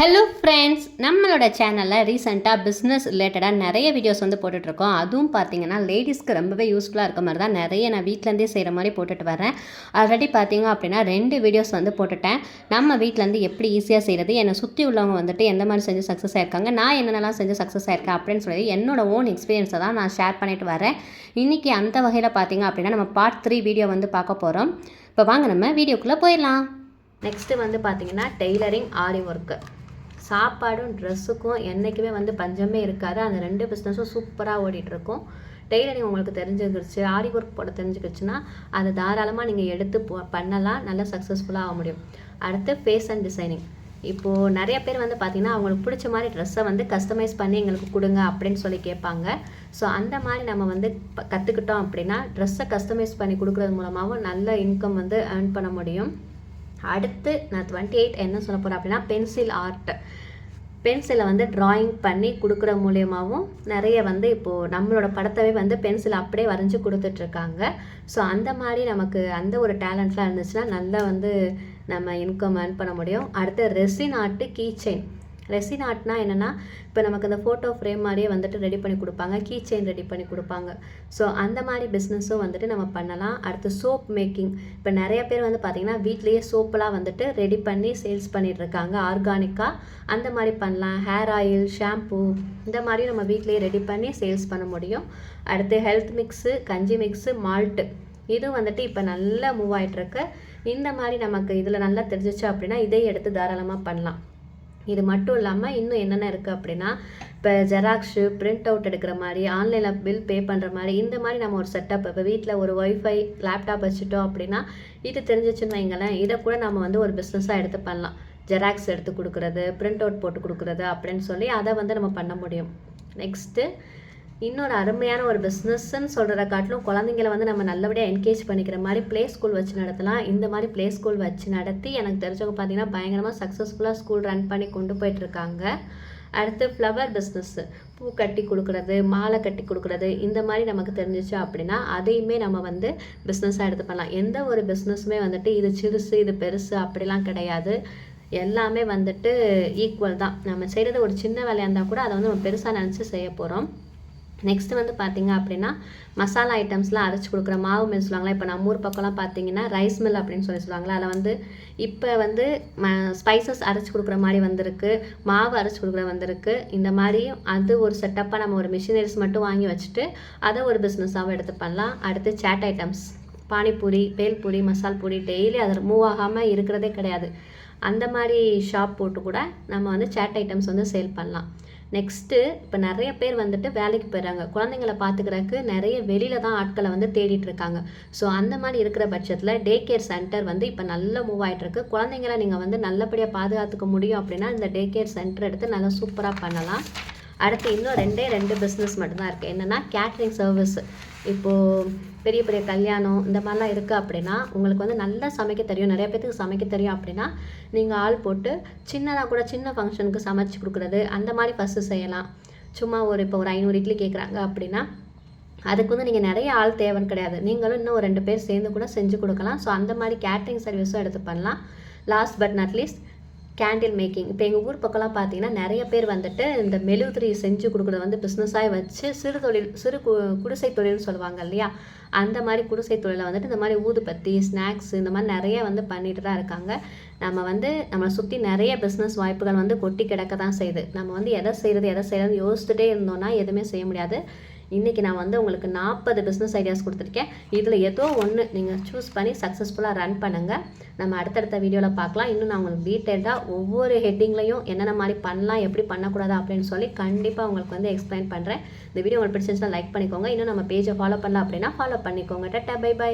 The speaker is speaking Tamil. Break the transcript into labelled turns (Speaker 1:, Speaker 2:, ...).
Speaker 1: ஹலோ ஃப்ரெண்ட்ஸ் நம்மளோட சேனலில் ரீசெண்டாக பிஸ்னஸ் ரிலேட்டடாக நிறைய வீடியோஸ் வந்து போட்டுட்ருக்கோம். அதுவும் பார்த்தீங்கன்னா லேடிஸ்க்கு ரொம்பவே யூஸ்ஃபுல்லாக இருக்க மாதிரி தான் நிறைய நான் வீட்டிலேருந்தே செய்கிற மாதிரி போட்டுட்டு வரேன் ஆல்ரெடி பார்த்தீங்க அப்படின்னா ரெண்டு வீடியோஸ் வந்து போட்டுட்டேன். நம்ம வீட்டிலேருந்து எப்படி ஈஸியாக செய்கிறது என்னை சுற்றி உள்ளவங்க வந்துட்டு எந்த மாதிரி செஞ்சு சக்ஸஸ் ஆயிருக்காங்க நான் என்னென்னலாம் செஞ்சு சக்ஸஸ் ஆயிருக்கேன் அப்படின்னு சொல்லி என்னோட ஓன் எக்ஸ்பீரியன்ஸை தான் நான் ஷேர் பண்ணிட்டு வரேன் இன்றைக்கி அந்த வகையில் பார்த்தீங்க அப்படின்னா நம்ம பார்ட் த்ரீ வீடியோ வந்து பார்க்க போகிறோம் இப்போ வாங்க நம்ம வீடியோக்குள்ளே போயிடலாம். நெக்ஸ்ட்டு வந்து பார்த்தீங்கன்னா டெய்லரிங் ஆரி ஒர்க்கு சாப்பாடும் ட்ரெஸ்ஸுக்கும் என்றைக்குமே வந்து பஞ்சமே இருக்காது. அந்த ரெண்டு பிஸ்னஸும் சூப்பராக ஓடிட்டுருக்கும். டெய்லரிங் உங்களுக்கு தெரிஞ்சுக்கிடுச்சு ஆரி ஒர்க் போட தெரிஞ்சுக்கிடுச்சுன்னா அதை தாராளமாக நீங்கள் எடுத்து பண்ணலாம். நல்லா சக்ஸஸ்ஃபுல்லாக ஆக முடியும். அடுத்து ஃபேஷன் டிசைனிங் இப்போது நிறைய பேர் வந்து பார்த்திங்கன்னா அவங்களுக்கு பிடிச்ச மாதிரி ட்ரெஸ்ஸை வந்து கஸ்டமைஸ் பண்ணி எங்களுக்கு கொடுங்க அப்படின்னு சொல்லி கேட்பாங்க. ஸோ அந்த மாதிரி நம்ம வந்து கற்றுக்கிட்டோம் அப்படின்னா ட்ரெஸ்ஸை கஸ்டமைஸ் பண்ணி கொடுக்குறது மூலமாகவும் நல்ல இன்கம் வந்து ஏர்ன் பண்ண முடியும். அடுத்து நான் டுவெண்ட்டி எயிட் என்ன சொல்ல போகிறேன் அப்படின்னா பென்சில் ஆர்ட் பென்சிலை வந்து ட்ராயிங் பண்ணி கொடுக்குற மூலியமாகவும் நிறைய வந்து இப்போது நம்மளோட படத்தவே வந்து பென்சில் அப்படியே வரைஞ்சி கொடுத்துட்ருக்காங்க. ஸோ அந்த மாதிரி நமக்கு அந்த ஒரு டேலண்ட்லாம் இருந்துச்சுன்னா நல்லா வந்து நம்ம இன்கம் ஏர்ன் பண்ண முடியும். அடுத்து resin art key chain resin ஆர்ட்னா என்னென்னா இப்போ நமக்கு அந்த ஃபோட்டோ ஃப்ரேம் மாதிரியே வந்துட்டு ரெடி பண்ணி கொடுப்பாங்க கீ செயின் ரெடி பண்ணி கொடுப்பாங்க. ஸோ அந்த மாதிரி பிஸ்னஸும் வந்துட்டு நம்ம பண்ணலாம். அடுத்து சோப் மேக்கிங் இப்போ நிறைய பேர் வந்து பார்த்திங்கன்னா வீட்லேயே சோப்பெலாம் வந்துட்டு ரெடி பண்ணி சேல்ஸ் பண்ணிட்டுருக்காங்க ஆர்கானிக்காக அந்த மாதிரி பண்ணலாம். ஹேர் ஆயில் ஷாம்பூ இந்த மாதிரி நம்ம வீட்லேயே ரெடி பண்ணி சேல்ஸ் பண்ண முடியும். அடுத்து ஹெல்த் மிக்ஸு கஞ்சி மிக்ஸு மால்ட்டு இது வந்துட்டு இப்போ நல்லா மூவ் ஆகிட்டுருக்கு இந்த மாதிரி நமக்கு இதில் நல்லா தெரிஞ்சிச்சு அப்படின்னா இதை எடுத்து தாராளமாக பண்ணலாம். இது மட்டும் இல்லாமல் இன்னும் என்னென்ன இருக்குது அப்படின்னா இப்போ ஜெராக்ஸு பிரிண்ட் அவுட் எடுக்கிற மாதிரி ஆன்லைனில் பில் பே பண்ணுற மாதிரி இந்த மாதிரி நம்ம ஒரு செட்டப் இப்போ வீட்டில் ஒரு ஒய்ஃபை லேப்டாப் வச்சுட்டோம் அப்படின்னா இது தெரிஞ்சிச்சுன்னு வைங்களேன் இதை கூட நம்ம வந்து ஒரு பிஸ்னஸாக எடுத்து பண்ணலாம். ஜெராக்ஸ் எடுத்து கொடுக்குறது பிரிண்ட் அவுட் போட்டு கொடுக்குறது அப்படின்னு சொல்லி அதை வந்து நம்ம பண்ண முடியும். நெக்ஸ்ட்டு இன்னொரு அருமையான ஒரு பிஸ்னஸ்ன்னு சொல்கிறத காட்டிலும் குழந்தைங்கள வந்து நம்ம நல்லபடியாக என்கேஜ் பண்ணிக்கிற மாதிரி ப்ளே ஸ்கூல் வச்சு நடத்தலாம். இந்த மாதிரி ப்ளே ஸ்கூல் வச்சு நடத்தி எனக்கு தெரிஞ்சவங்க பார்த்தீங்கன்னா பயங்கரமாக சக்ஸஸ்ஃபுல்லாக ஸ்கூல் ரன் பண்ணி கொண்டு போயிட்டுருக்காங்க அடுத்து ஃப்ளவர் பிஸ்னஸ்ஸு பூ கட்டி கொடுக்குறது மாலை கட்டி கொடுக்குறது இந்த மாதிரி நமக்கு தெரிஞ்சிச்சு அப்படின்னா அதையுமே நம்ம வந்து பிஸ்னஸாக எடுத்து பண்ணலாம். எந்த ஒரு பிஸ்னஸுமே வந்துட்டு இது சிறுசு இது பெருசு அப்படிலாம் கிடையாது. எல்லாமே வந்துட்டு ஈக்குவல் தான். நம்ம செய்கிறது ஒரு சின்ன வேலையாக இருந்தால் கூட அதை வந்து நம்ம பெருசாக நினச்சி செய்ய போகிறோம் நெக்ஸ்ட் வந்து பார்த்தீங்க அப்படின்னா மசாலா ஐட்டம்ஸ்லாம் அரைச்சி கொடுக்குற மாவு மில் சொல்லுவாங்களா இப்போ நம்ம ஊர் பக்கம்லாம் பார்த்தீங்கன்னா ரைஸ் மில் அப்படின்னு சொல்லி சொல்லுவாங்களா அதில் வந்து இப்போ வந்து ம ஸ்பைசஸ் அரைச்சி கொடுக்குற மாதிரி வந்திருக்கு மாவு அரைச்சி கொடுக்குற வந்திருக்கு. இந்த மாதிரியும் அது ஒரு செட்டப்பாக நம்ம ஒரு மிஷினரிஸ் மட்டும் வாங்கி வச்சுட்டு அதை ஒரு பிஸ்னஸாகவும் எடுத்து பண்ணலாம். அடுத்து சேட் ஐட்டம்ஸ் பானிபூரி பேல்பூரி மசால் பூரி டெய்லி அது மூவ் ஆகாமல் இருக்கிறதே கிடையாது. அந்த மாதிரி ஷாப் போட்டு கூட நம்ம வந்து சேட் ஐட்டம்ஸ் வந்து சேல் பண்ணலாம். நெக்ஸ்ட்டு இப்போ நிறைய பேர் வந்துட்டு வேலைக்கு போயிடுறாங்க. குழந்தைங்கள பார்த்துக்கிறதுக்கு நிறைய வெளியில தான் ஆட்களை வந்து தேடிட்டு இருக்காங்க. ஸோ அந்த மாதிரி இருக்கிற பட்சத்தில் டே கேர் சென்டர் வந்து இப்போ நல்ல மூவ் ஆகிட்டுருக்கு குழந்தைங்கள நீங்கள் வந்து நல்லபடியாக பாதுகாத்துக்க முடியும் அப்படின்னா இந்த டே கேர் சென்டர் எடுத்து நல்லா சூப்பராக பண்ணலாம். அடுத்து இன்னும் ரெண்டே ரெண்டு பிஸ்னஸ் மட்டும்தான் இருக்குது என்னென்னா கேட்ரிங் சர்வீஸ் இப்போது பெரிய பெரிய கல்யாணம் இந்த மாதிரிலாம் இருக்குது அப்படின்னா உங்களுக்கு வந்து நல்லா சமைக்க தெரியும். நிறைய பேத்துக்கு சமைக்க தெரியும் அப்படின்னா நீங்கள் ஆள் போட்டு சின்னதாக கூட சின்ன ஃபங்க்ஷனுக்கு சமைச்சு கொடுக்குறது அந்த மாதிரி ஃபஸ்ட்டு செய்யலாம். சும்மா ஒரு இப்போ ஒரு ஐநூறு இட்லி கேட்குறாங்க அப்படின்னா அதுக்கு வந்து நீங்கள் நிறைய ஆள் தேவைன்னு கிடையாது. நீங்களும் இன்னும் ஒரு ரெண்டு பேர் சேர்ந்து கூட செஞ்சு கொடுக்கலாம். ஸோ அந்த மாதிரி கேட்ரிங் சர்வீஸும் எடுத்து பண்ணலாம். Last but not least candle making இப்போ எங்கள் ஊர் பக்கம்லாம் பார்த்தீங்கன்னா நிறைய பேர் வந்துட்டு இந்த மெழுகுதிரி செஞ்சு கொடுக்குறத வந்து பிஸ்னஸாக வச்சு சிறு தொழில் சிறு கு குடிசை தொழில்னு சொல்லுவாங்க இல்லையா? அந்த மாதிரி குடிசை தொழிலை வந்துட்டு இந்த மாதிரி ஊதுபத்தி ஸ்நாக்ஸ் இந்த மாதிரி நிறைய வந்து பண்ணிட்டு தான் இருக்காங்க. நம்ம வந்து நம்மளை சுற்றி நிறைய பிஸ்னஸ் வாய்ப்புகள் வந்து கொட்டி கிடக்க தான் செய்யுது. நம்ம வந்து எதை செய்கிறது எதை செய்யறது யோசிச்சுட்டே இருந்தோம்னா எதுவுமே செய்ய முடியாது. இன்றைக்கி நான் வந்து உங்களுக்கு நாற்பது பிஸ்னஸ் ஐடியாஸ் கொடுத்துருக்கேன். இதில் ஏதோ ஒன்று நீங்கள் சூஸ் பண்ணி சக்ஸஸ்ஃபுல்லாக ரன் பண்ணுங்கள் நம்ம அடுத்தடுத்த வீடியோவில் பார்க்கலாம். இன்னும் நான் உங்களுக்கு டீட்டெயில்டாக ஒவ்வொரு ஹெட்டிங்லையும் என்னென்ன மாதிரி பண்ணலாம் எப்படி பண்ணக்கூடாது அப்படின்னு சொல்லி கண்டிப்பாக உங்களுக்கு வந்து எக்ஸ்பிளைன் பண்ணுறேன் இந்த வீடியோ உங்களுக்கு பிடிச்சிருந்துச்சுன்னா லைக் பண்ணிக்கோங்க. இன்னும் நம்ம பேஜை ஃபாலோ பண்ணலாம் அப்படின்னா ஃபாலோ பண்ணிக்கோங்க. Ta-ta by by